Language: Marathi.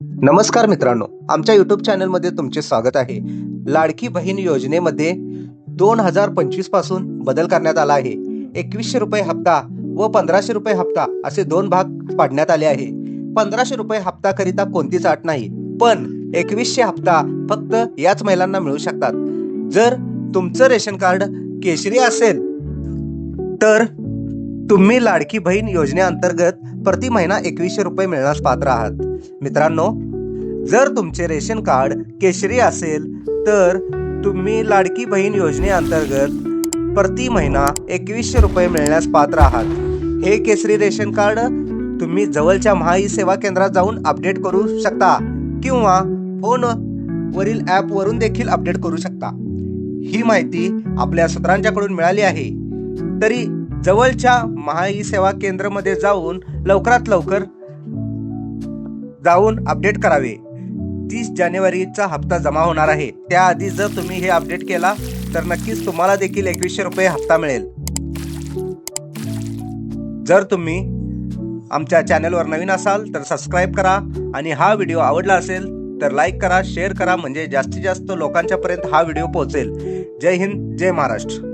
नमस्कार मित्रांनो आमच्या युट्यूब चॅनलमध्ये तुमचे स्वागत आहे. लाडकी बहीण योजनेमध्ये दोन हजार पंचवीसपासून बदल करण्यात आला आहे. एकवीसशे रुपये हप्ता व पंधराशे रुपये हप्ता असे दोन भाग पाडण्यात आले आहे. पंधराशे रुपये हप्ता करिता कोणतीच अट नाही पण एकवीसशे हप्ता फक्त याच महिलांना मिळू शकतात. जर तुमचं रेशन कार्ड केशरी असेल तर तुम्ही लाडकी बहीण योजनेअंतर्गत प्रति महिना एकवीसशे रुपये मिळण्यास पात्र आहात. मित्रांनो जर तुमचे रेशन कार्ड केशरी असेल तर तुम्ही लाडकी बहीण योजनेअंतर्गत प्रति महिना एकवीसशे रुपये मिळण्यास पात्र आहात. हे केसरी रेशन कार्ड तुम्ही जवळच्या महाई सेवा केंद्रात जाऊन अपडेट करू शकता किंवा फोन वरील ॲप वरून देखील अपडेट करू शकता. ही माहिती आपल्या सूत्रांच्याकडून मिळाली आहे. तरी जवळच्या महाई सेवा केंद्रमध्ये जाऊन लवकरात लवकर जाऊन अपडेट करावे. तीस जानेवारीचा हप्ता जमा होणार आहे. त्याआधी जर तुम्ही हे अपडेट केला तर नक्कीच तुम्हाला देखील एकवीसशे रुपये हप्ता मिळेल. जर तुम्ही आमच्या चॅनलवर नवीन असाल तर सबस्क्राईब करा आणि हा व्हिडिओ आवडला असेल तर लाईक करा शेअर करा म्हणजे जास्तीत जास्त लोकांच्या पर्यंत हा व्हिडिओ पोहोचेल. जय हिंद जय महाराष्ट्र.